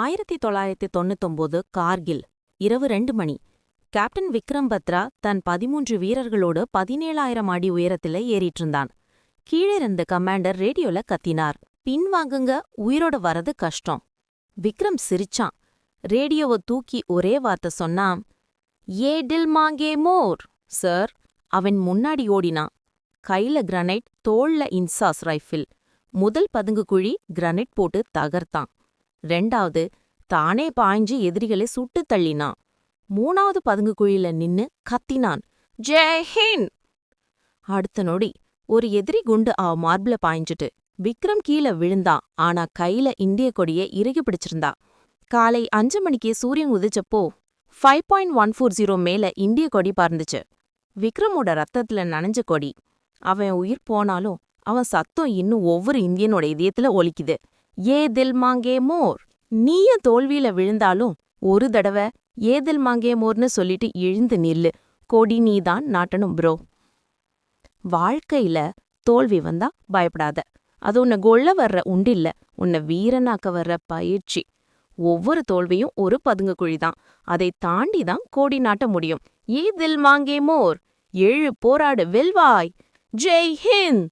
ஆயிரத்தி தொள்ளாயிரத்தி தொண்ணூத்தொம்போது கார்கில் இரவு ரெண்டு மணி. கேப்டன் விக்ரம் பத்ரா தன் பதிமூன்று வீரர்களோடு பதினேழாயிரம் அடி உயரத்துல ஏறிட்டு இருந்தான் கீழே இருந்த கமாண்டர் ரேடியோல கத்தினார். பின்வாங்குங்க உயிரோட வரது கஷ்டம். விக்ரம் சிரிச்சான். ரேடியோவை தூக்கி ஒரே வார்த்தை சொன்னான். ஏ டில் மாங்கே மோர் சார் அவன் முன்னாடி ஓடினான். கையில கிரனைட் தோள்ல இன்சாஸ் ரைஃபிள். முதல் பதுங்கு குழி கிரனைட் போட்டு தகர்த்தான். ரெண்டாவது தானே பாய்ஞ்சு எதிரிகளை சுட்டு தள்ளினான். மூணாவது பதுங்கு குழியில நின்னு கத்தினான். ஜெஹின் அடுத்த நொடி ஒரு எதிரி குண்டு அவ மார்பிள பாய்ஞ்சிட்டு விக்ரம் கீழ விழுந்தான். ஆனா கையில இந்திய கொடியை இறுகி பிடிச்சிருந்தா. காலை அஞ்சு மணிக்கு சூரியன் உதிச்சப்போ five point one four zero மேல இந்திய கொடி பறந்துச்சு. விக்ரமோட ரத்தத்துல நனைஞ்ச கொடி. அவன் உயிர் போனாலும் அவன் சத்தம் இன்னும் ஒவ்வொரு இந்தியனோட இதயத்துல ஒலிக்குது. ஏ தில் மாங்கே மோர். நீய தோல்வியில விழுந்தாலும் ஒரு தடவை ஏ தில் மாங்கே மோர்னு சொல்லிட்டு எழுந்து நில்லு. கொடி நீதான் நாட்டணும் ப்ரோ வாழ்க்கையில தோல்வி வந்தா பயப்படாத. அது உன்னை கொள்ள வர்ற உண்டில்ல உன்னை வீரனாக்க வர்ற பயிற்சி. ஒவ்வொரு தோல்வியும் ஒரு பதுங்கு குழிதான் அதை தாண்டி தான் கோடி நாட்ட முடியும். ஏ தில் மாங்கே மோர். எழு போராடு வெல்வாய். ஜெய் ஹிந்த்!